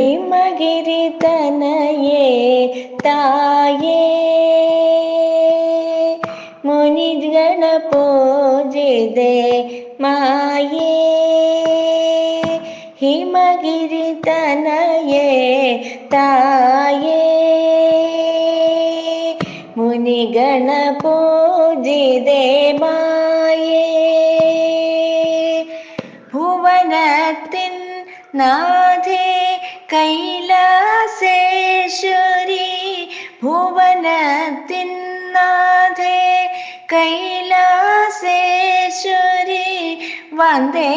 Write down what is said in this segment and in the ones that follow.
ಹಿಮಗಿರಿತನಯೇ ತಾಯೇ. ಮುನಿಗಣ ಪೂಜಿದೆ ಮಾಯೇ. ಹಿಮಗಿರಿತನಯೇ ತಾಯೇ. ಮುನಿಗಣ ಪೂಜಿದೆ ಮಾಯೇ. ಭುವನತ್ತಿನ್ ನಾಧೇ കൈലാസേശ്വരി ഭുവനത്തിൻ നാഥേ കൈലാസേശ്വരി വന്ദേ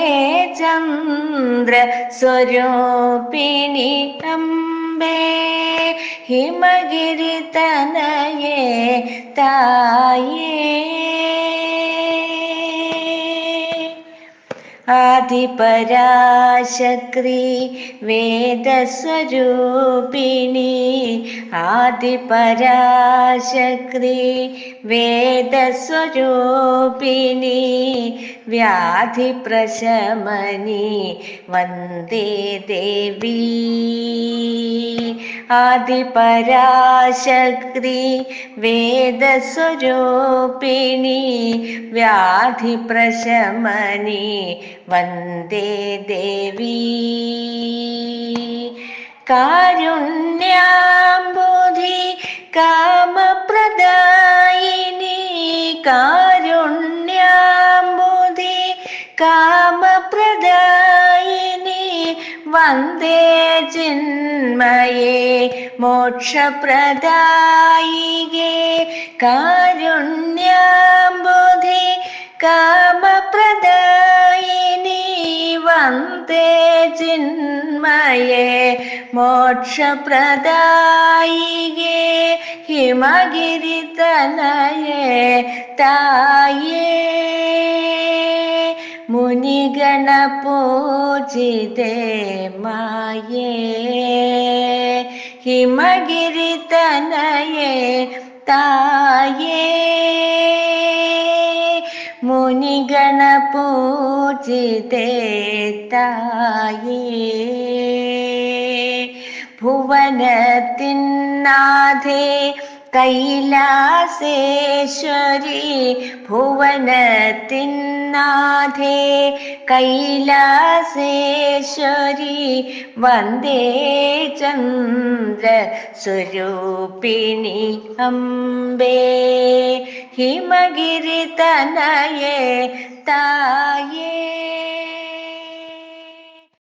ചന്ദ്ര സ്വരൂപിണി അമ്പേ ഹിമഗിരി തനയേ തായേ. ആദിപരാശക്രി വേദസ്വരൂപിണി. ആദിപരാശക്തി വേദസ്വരൂപിണി. വ്യാധിപ്രശമനി വന്ദേ ദേവി. ആദിപരാശക്തി വേദസ്വരൂപിണി. വ്യാധിപ്രശമനി വന്ദേ ദേവി. കാരുണ്യാംബുധി കാമപ്രദായിനി. കാരുണ്യാംബുധി കാമപ്രദായിനി. വന്ദേ ചിന്മയേ മോക്ഷപ്രദായികേ. കാരുണ്യാംബുധി കാമപ്രദായിനി वन्दे चिन्मये मोक्षप्रदायिगे हिमगिरितनये ताये मुनिगणपूजिते माये हिमगिरितनये ताये പൂജിതേ തായേ. कैलासेश्वरी भुवनतिन्नाथे कैलासेश्वरि वन्दे चन्द्रस्वरूपिणि अम्बे हिमगिरितनये ताये